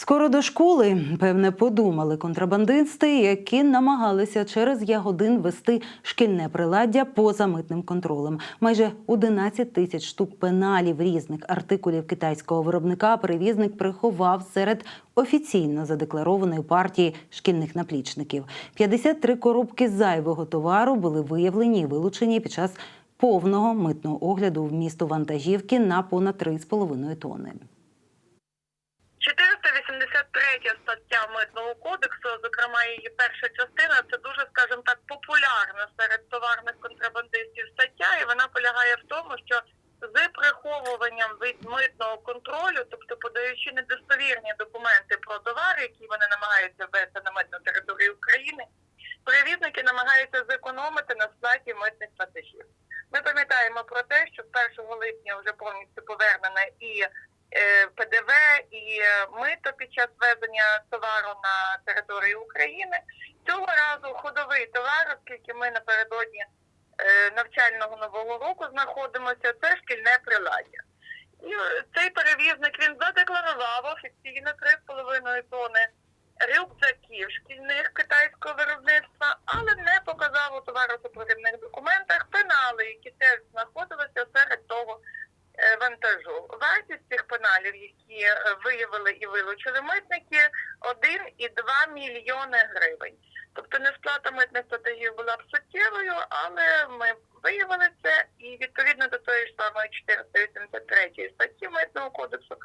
Скоро до школи, певне, подумали контрабандисти, які намагалися через Ягодин вести шкільне приладдя поза митним контролем. Майже 11 тисяч штук пеналів різних артикулів китайського виробника перевізник приховав серед офіційно задекларованої партії шкільних наплічників. 53 коробки зайвого товару були виявлені і вилучені під час повного митного огляду вмісту вантажівки на понад 3,5 тонни. 483 стаття митного кодексу, зокрема її перша частина, це дуже, скажімо так, популярна серед товарних контрабандистів стаття, і вона полягає в тому, що з приховуванням від митного контролю, тобто подаючи недостовірні документи про товари, які вони намагаються ввести на митну територію України, перевізники намагаються зекономити на сплаті митних платежів. Ми пам'ятаємо про те, що з 1 липня вже повністю повернена і е, ПДВ мито під час ввезення товару на територію України. Цього разу ходовий товар, оскільки ми напередодні е, навчального нового року знаходимося, це шкільне приладдя. І е, цей перевізник він задекларував офіційно 3,5 тони вантажу. Вартість цих пеналів, які е, виявили і вилучили митники, 1,2 мільйони гривень. Тобто несплата митних платежів була б суттєвою, але ми виявили це і відповідно до тої ж самої 483 статті митного кодексу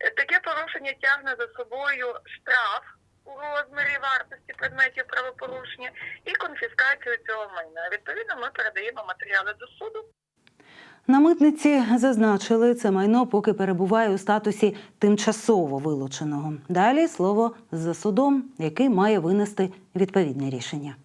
е, таке порушення тягне за собою штраф у розмірі вартості предметів правопорушення і конфіскацію цього майна. Відповідно, ми передаємо матеріали до суду. На митниці зазначили, це майно поки перебуває у статусі тимчасово вилученого. Далі слово за судом, який має винести відповідне рішення.